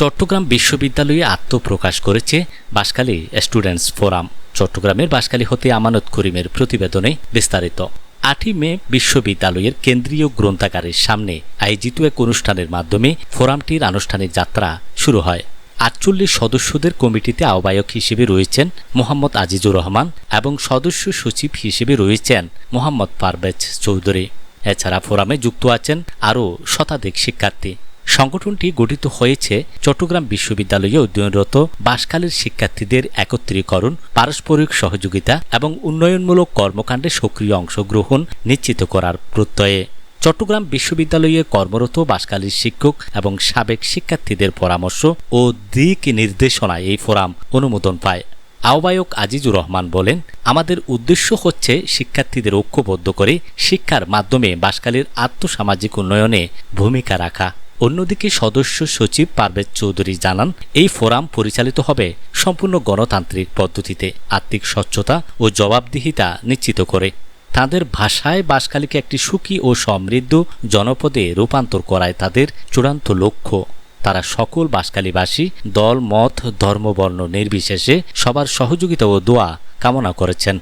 চট্টগ্রাম বিশ্ববিদ্যালয়ে আত্মপ্রকাশ করেছে বাসখালী স্টুডেন্টস ফোরাম। চট্টগ্রামের বাসখালী হতে আমানত করিমের প্রতিবেদনে বিস্তারিত। আটই মে বিশ্ববিদ্যালয়ের কেন্দ্রীয় গ্রন্থাগারের সামনে আয়োজিত এক অনুষ্ঠানের মাধ্যমে ফোরামটির আনুষ্ঠানিক যাত্রা শুরু হয়। আটচল্লিশ সদস্যদের কমিটিতে আহ্বায়ক হিসেবে রয়েছেন মোহাম্মদ আজিজুর রহমান এবং সদস্য সচিব হিসেবে রয়েছেন মোহাম্মদ পারভেজ চৌধুরী। এছাড়া ফোরামে যুক্ত আছেন আরও শতাধিক শিক্ষার্থী। সংগঠনটি গঠিত হয়েছে চট্টগ্রাম বিশ্ববিদ্যালয়ে অধ্যয়নরত বাসকালের শিক্ষার্থীদের একত্রীকরণ, পারস্পরিক সহযোগিতা এবং উন্নয়নমূলক কর্মকাণ্ডে সক্রিয় অংশগ্রহণ নিশ্চিত করার প্রত্যয়ে। চট্টগ্রাম বিশ্ববিদ্যালয়ে কর্মরত বাসকালীর শিক্ষক এবং সাবেক শিক্ষার্থীদের পরামর্শ ও দিক নির্দেশনায় এই ফোরাম অনুমোদন পায়। আহ্বায়ক আজিজুর রহমান বলেন, আমাদের উদ্দেশ্য হচ্ছে শিক্ষার্থীদের ঐক্যবদ্ধ করে শিক্ষার মাধ্যমে বাসকালীর আত্মসামাজিক উন্নয়নে ভূমিকা রাখা। অন্যদিকে সদস্য সচিব পারভেজ চৌধুরী জানান, এই ফোরাম পরিচালিত হবে সম্পূর্ণ গণতান্ত্রিক পদ্ধতিতে আর্থিক স্বচ্ছতা ও জবাবদিহিতা নিশ্চিত করে। তাদের ভাষায় বাসকালীকে একটি সুখী ও সমৃদ্ধ জনপদে রূপান্তর করায় তাদের চূড়ান্ত লক্ষ্য। তারা সকল বাসকালীবাসী, দল, মত ধর্মবর্ণ নির্বিশেষে সবার সহযোগিতা ও দোয়া কামনা করেছেন।